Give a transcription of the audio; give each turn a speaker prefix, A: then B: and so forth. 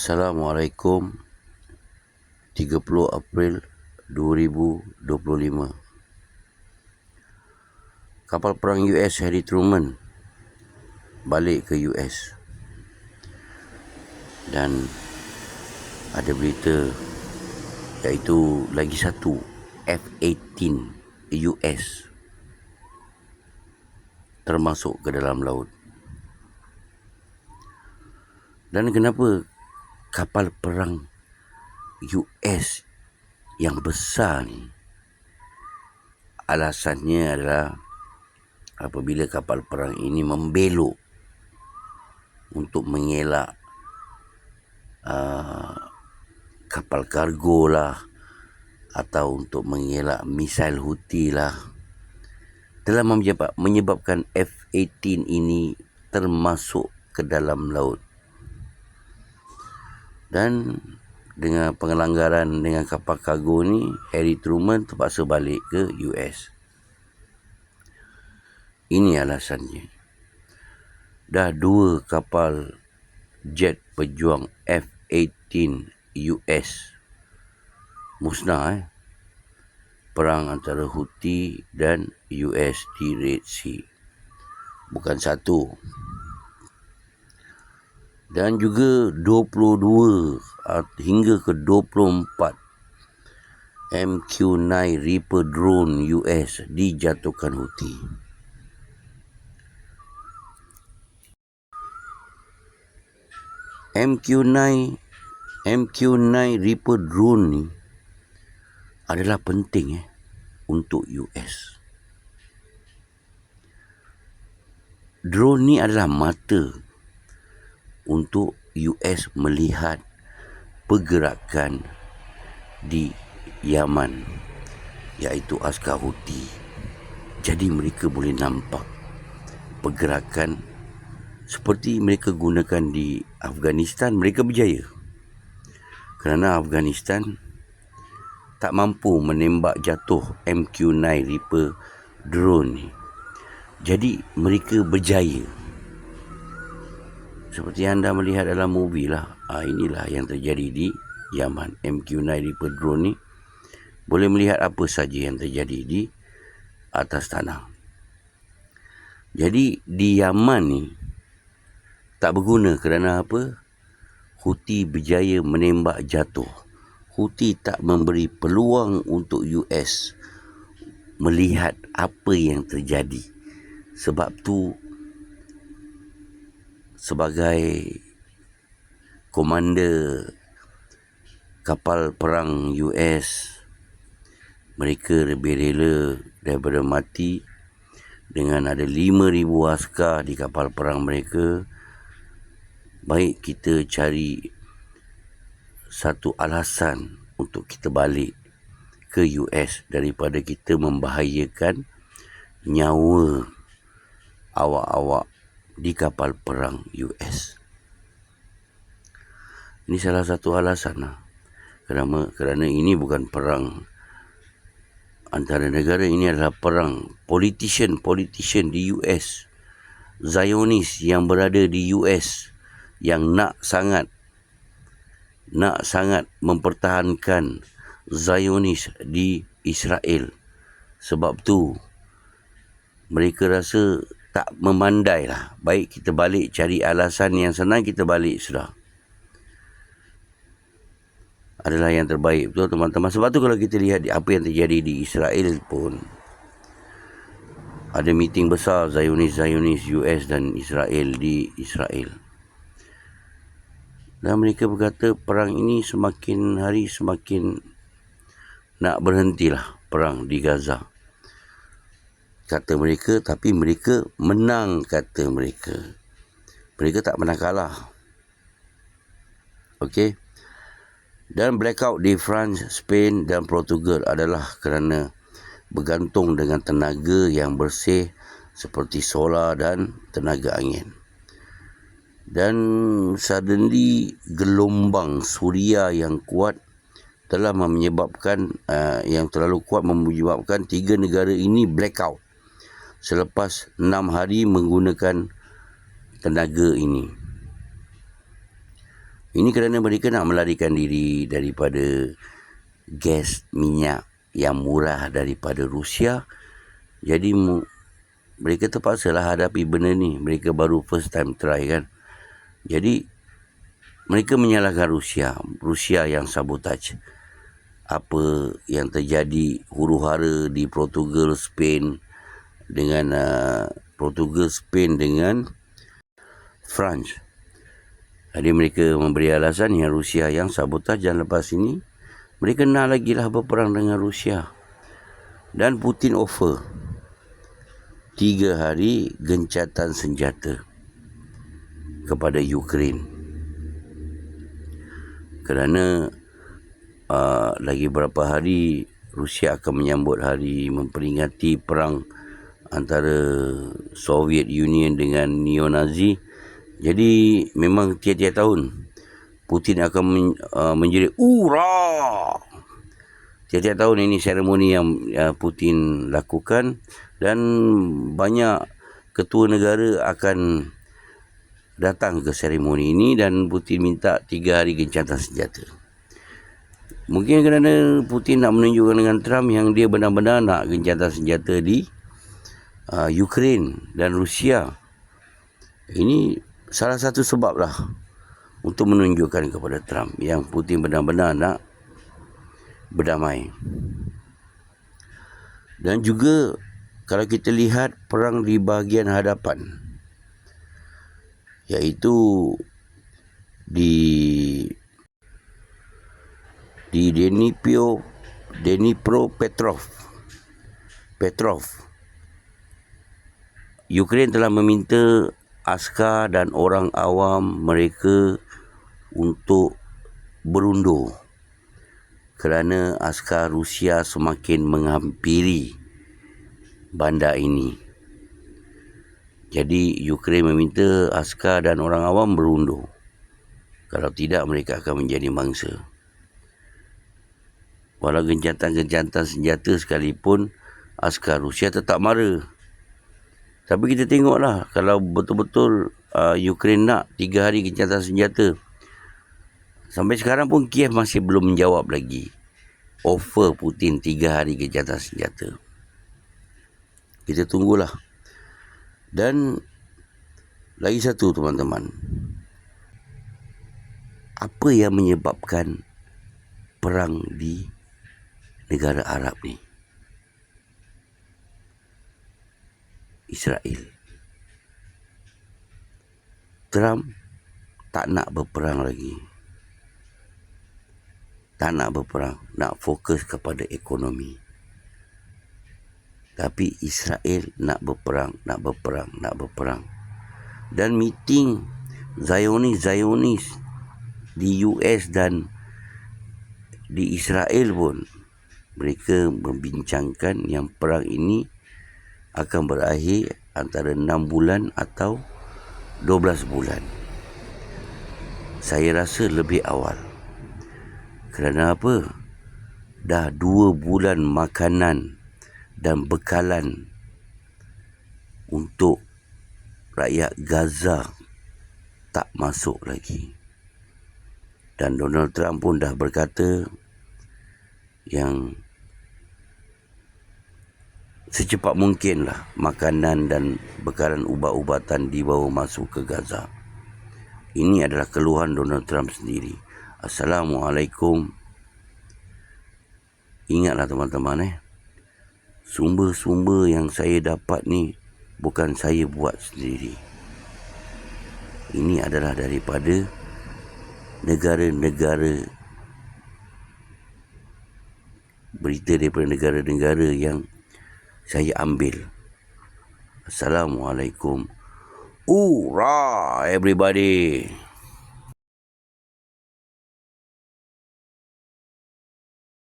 A: Assalamualaikum. 30 April 2025 Kapal perang US Harry Truman balik ke US dan ada berita iaitu lagi satu F-18 US termasuk ke dalam laut. Dan kenapa kapal perang US yang besar ni. Alasannya adalah apabila kapal perang ini membelok untuk mengelak uh, kapal kargo lah atau untuk mengelak misil Houthi lah. Telah menyebabkan F-18 ini termasuk ke dalam laut dan dengan pengelanggaran dengan kapal kargo ni Harry Truman terpaksa balik ke US ini alasannya. Dah dua kapal jet pejuang F-18 US musnah eh? Perang antara Houthi dan US di Red Sea. Bukan satu dan juga 22 hingga ke 24 MQ-9 Reaper drone US dijatuhkan Houthi. MQ-9 MQ-9 Reaper drone ni adalah penting eh untuk US. Drone ni adalah mata untuk US melihat pergerakan di Yaman iaitu askar Houthi. Jadi mereka boleh nampak pergerakan seperti mereka gunakan di Afghanistan mereka berjaya. Kerana Afghanistan tak mampu menembak jatuh MQ-9 Reaper drone ni. Jadi mereka berjaya seperti anda melihat dalam movie lah. Ha, inilah yang terjadi di Yaman. MQ-9 Reaper drone ni boleh melihat apa saja yang terjadi di atas tanah. Jadi di Yaman ni tak berguna kerana apa? Houthi berjaya menembak jatuh. Houthi tak memberi peluang untuk US melihat apa yang terjadi. Sebab tu sebagai komander kapal perang US mereka lebih rela daripada mati dengan ada 5000 askar di kapal perang mereka. Baik kita cari satu alasan untuk kita balik ke US daripada kita membahayakan nyawa awak-awak di kapal perang US. Ini salah satu alasan lah. Kerana, kerana ini bukan perang antara negara. Ini adalah perang politician-politician di US. Zionis yang berada di US yang nak sangat nak sangat mempertahankan Zionis di Israel. Sebab tu mereka rasa tak memandai lah. Baik kita balik cari alasan yang senang, kita balik sudah. Adalah yang terbaik. Betul teman-teman. Sebab tu kalau kita lihat apa yang terjadi di Israel pun. Ada meeting besar Zionis-Zionis US dan Israel di Israel. Dan mereka berkata perang ini semakin hari semakin nak berhentilah perang di Gaza kata mereka tapi mereka menang kata mereka. Mereka tak pernah kalah. Okey? Dan blackout di France, Spain dan Portugal adalah kerana bergantung dengan tenaga yang bersih seperti solar dan tenaga angin. Dan suddenly gelombang suria yang kuat telah menyebabkan uh, yang terlalu kuat menyebabkan tiga negara ini blackout selepas enam hari menggunakan tenaga ini. Ini kerana mereka nak melarikan diri daripada gas minyak yang murah daripada Rusia. Jadi mereka terpaksa lah hadapi benda ni. Mereka baru first time try kan. Jadi mereka menyalahkan Rusia. Rusia yang sabotage. Apa yang terjadi huru-hara di Portugal, Spain dengan uh, Portugal, Spain dengan France. Jadi mereka memberi alasan yang Rusia yang sabotaj dan lepas ini mereka nak lagi lah berperang dengan Rusia. Dan Putin offer tiga hari gencatan senjata kepada Ukraine. Kerana uh, lagi beberapa hari Rusia akan menyambut hari memperingati perang antara Soviet Union dengan Neo-Nazi. Jadi memang tiap-tiap tahun Putin akan men, uh, menjerit ura. Tiap-tiap tahun ini seremoni yang uh, Putin lakukan dan banyak ketua negara akan datang ke seremoni ini dan Putin minta tiga hari gencatan senjata. Mungkin kerana Putin nak menunjukkan dengan Trump yang dia benar-benar nak gencatan senjata di uh, Ukraine dan Rusia. Ini salah satu sebab lah untuk menunjukkan kepada Trump yang Putin benar-benar nak berdamai. Dan juga kalau kita lihat perang di bahagian hadapan iaitu di di Denipio Denipro Petrov Petrov Ukraine telah meminta askar dan orang awam mereka untuk berundur kerana askar Rusia semakin menghampiri bandar ini. Jadi Ukraine meminta askar dan orang awam berundur. Kalau tidak mereka akan menjadi mangsa. Walau gencatan-gencatan senjata sekalipun askar Rusia tetap mara. Tapi kita tengoklah kalau betul-betul uh, Ukraine nak tiga hari gencatan senjata. Sampai sekarang pun Kiev masih belum menjawab lagi. Offer Putin tiga hari gencatan senjata. Kita tunggulah. Dan lagi satu teman-teman. Apa yang menyebabkan perang di negara Arab ni? Israel. Trump tak nak berperang lagi. Tak nak berperang, nak fokus kepada ekonomi. Tapi Israel nak berperang, nak berperang, nak berperang. Dan meeting Zionis-Zionis di US dan di Israel pun mereka membincangkan yang perang ini akan berakhir antara 6 bulan atau 12 bulan. Saya rasa lebih awal. Kerana apa? Dah 2 bulan makanan dan bekalan untuk rakyat Gaza tak masuk lagi. Dan Donald Trump pun dah berkata yang secepat mungkinlah makanan dan bekalan ubat-ubatan dibawa masuk ke Gaza. Ini adalah keluhan Donald Trump sendiri. Assalamualaikum. Ingatlah teman-teman eh. Sumber-sumber yang saya dapat ni bukan saya buat sendiri. Ini adalah daripada negara-negara berita daripada negara-negara yang saya ambil. Assalamualaikum. Ura everybody.